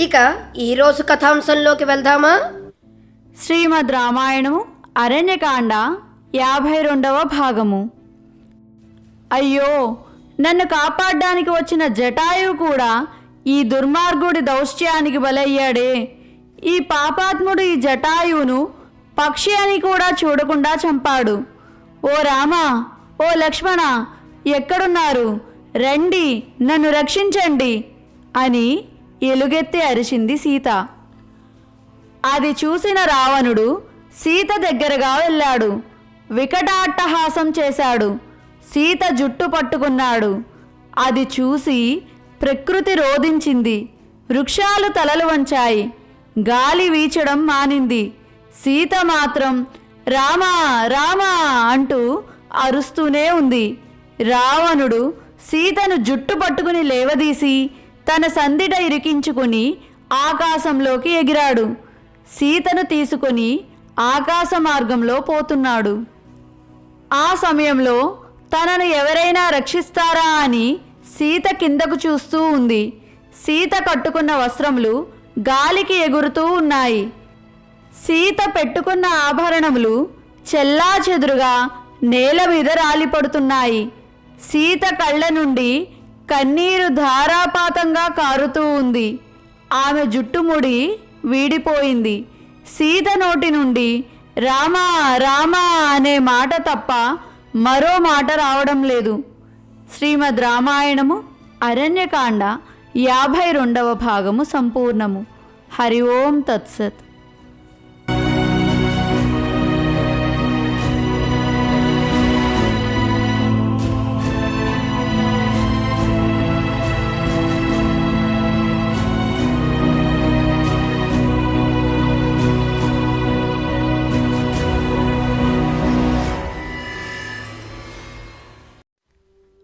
ఇక ఈరోజు కథాంశంలోకి వెళ్దామా? శ్రీమద్ రామాయణము అరణ్యకాండ యాభై రెండవ భాగము. అయ్యో నన్ను కాపాడడానికి వచ్చిన జటాయువు కూడా ఈ దుర్మార్గుడి దౌశ్యానికి బలయ్యాడే. ఈ పాపాత్ముడు ఈ జటాయువును పక్షి అని కూడా చూడకుండా చంపాడు. ఓ రామ ఓ లక్ష్మణ ఎక్కడున్నారు? రండి నన్ను రక్షించండి అని ఎలుగెత్తి అరిచింది సీత. అది చూసిన రావణుడు సీత దగ్గరగా వెళ్ళాడు. వికటాట్టహాసం చేశాడు. సీత జుట్టు పట్టుకున్నాడు. అది చూసి ప్రకృతి రోధించింది. వృక్షాలు తలలు వంచాయి. గాలి వీచడం మానింది. సీత మాత్రం రామా రామా అంటూ అరుస్తూనే ఉంది. రావణుడు సీతను జుట్టు పట్టుకుని లేవదీసి తన సందిట ఇరికించుకుని ఆకాశంలోకి ఎగిరాడు. సీతను తీసుకొని ఆకాశ మార్గంలో పోతున్నాడు. ఆ సమయంలో తనను ఎవరైనా రక్షిస్తారా అని సీత కిందకు చూస్తూ ఉంది. సీత కట్టుకున్న వస్త్రములు గాలికి ఎగురుతూ ఉన్నాయి. సీత పెట్టుకున్న ఆభరణములు చెల్లా చెదురుగా నేల మీద రాలిపడుతున్నాయి. సీత కళ్ళ నుండి కన్నీరు ధారాపాతంగా కారుతూ ఉంది. ఆమె జుట్టుముడి వీడిపోయింది. సీత నోటి నుండి రామా రామా అనే మాట తప్ప మరో మాట రావడం లేదు. శ్రీమద్ రామాయణము అరణ్యకాండ యాభై రెండవ భాగము సంపూర్ణము. హరి ఓం తత్సత్.